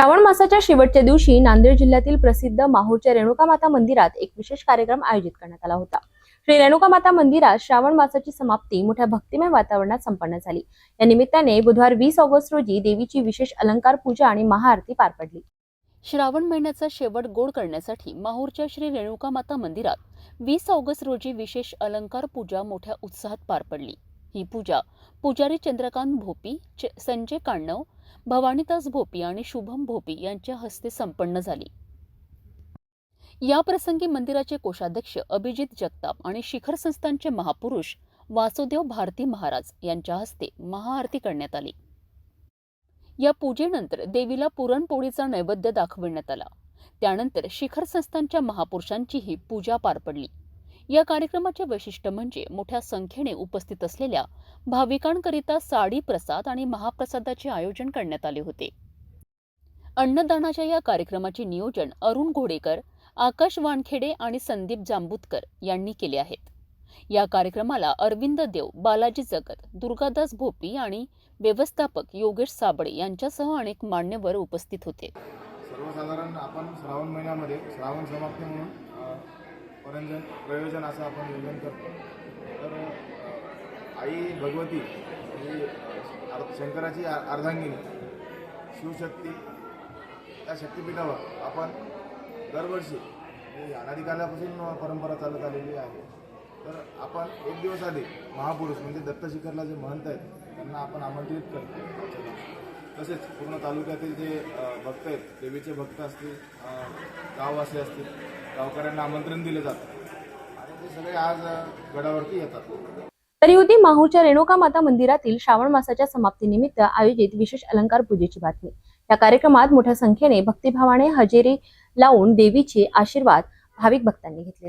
श्रावण मासाच्या शेवटच्या दिवशी नांदेड जिल्ह्यातील प्रसिद्ध माहूरच्या रेणुका माता मंदिरात एक विशेष कार्यक्रम आयोजित करण्यात आला होता. श्री रेणुका माता मंदिरात श्रावण मासाची समाप्ती मोठ्या भक्तिमय वातावरणात संपन्न झाली. या निमित्ताने बुधवार वीस ऑगस्ट रोजी देवीची विशेष अलंकार पूजा आणि महाआरती पार पडली. श्रावण महिन्याचा शेवट गोड करण्यासाठी माहूरच्या श्री रेणुका माता मंदिरात वीस ऑगस्ट रोजी विशेष अलंकार पूजा मोठ्या उत्साहात पार पडली. ही पूजा पुजारी चंद्रकांत भोपी संजय काण्णव भवानीदास भोपी आणि शुभम भोपी यांच्या हस्ते संपन्न झाली. या प्रसंगी मंदिराचे कोषाध्यक्ष अभिजित जगताप आणि शिखर संस्थानचे महापुरुष वासुदेव भारती महाराज यांच्या हस्ते महाआरती करण्यात आली. या पूजेनंतर देवीला पुरणपोळीचा नैवेद्य दाखविण्यात आला. त्यानंतर शिखर संस्थानच्या महापुरुषांचीही पूजा पार पडली. या कार्यक्रमाचे वैशिष्ट्य म्हणजे मोठ्या संख्येने उपस्थित असलेल्या भाविकांकरिता साडी प्रसाद आणि महाप्रसादाचे आयोजन करण्यात आले होते. अन्नदानाच्या या कार्यक्रमाचे नियोजन अरुण घोडेकर आकाश वानखेडे आणि संदीप जांबुतकर यांनी केले आहेत. या कार्यक्रमाला अरविंद देव बालाजी जगत दुर्गादास भोपी आणि व्यवस्थापक योगेश साबळे यांच्यासह अनेक मान्यवर उपस्थित होते. सर्वसाधारण आपण श्रावण महिन्यामध्ये श्रावण समाप्ती म्हणून परंजन प्रयोजन असं आपण नियोजन करतो. तर आई भगवती ही अर्- शंकराची अर्धांगिनी. शिवशक्ती त्या शक्तिपीठावर आपण दरवर्षी ही अनादिकालापासून परंपरा चालत आलेली आहे. तर आपण एक दिवस आधी महापुरुष म्हणजे दत्तशिखरला जे महंत आहेत त्यांना आपण आमंत्रित करतो. तसेच पूर्ण तालुक्यातील जे भक्त आहेत देवीचे भक्त असतील गाववासी असतील गावकऱ्यांना आमंत्रण दिले जातं. आणि ते सगळे आज गडावरती येतात. तरी होती माहूरच्या रेणुका माता मंदिरातील श्रावण मासाच्या समाप्तीनिमित्त आयोजित विशेष अलंकार पूजेची बातमी. या कार्यक्रमात मोठ्या संख्येने भक्तिभावाने हजेरी लावून देवीचे आशीर्वाद भाविक भक्तांनी घेतले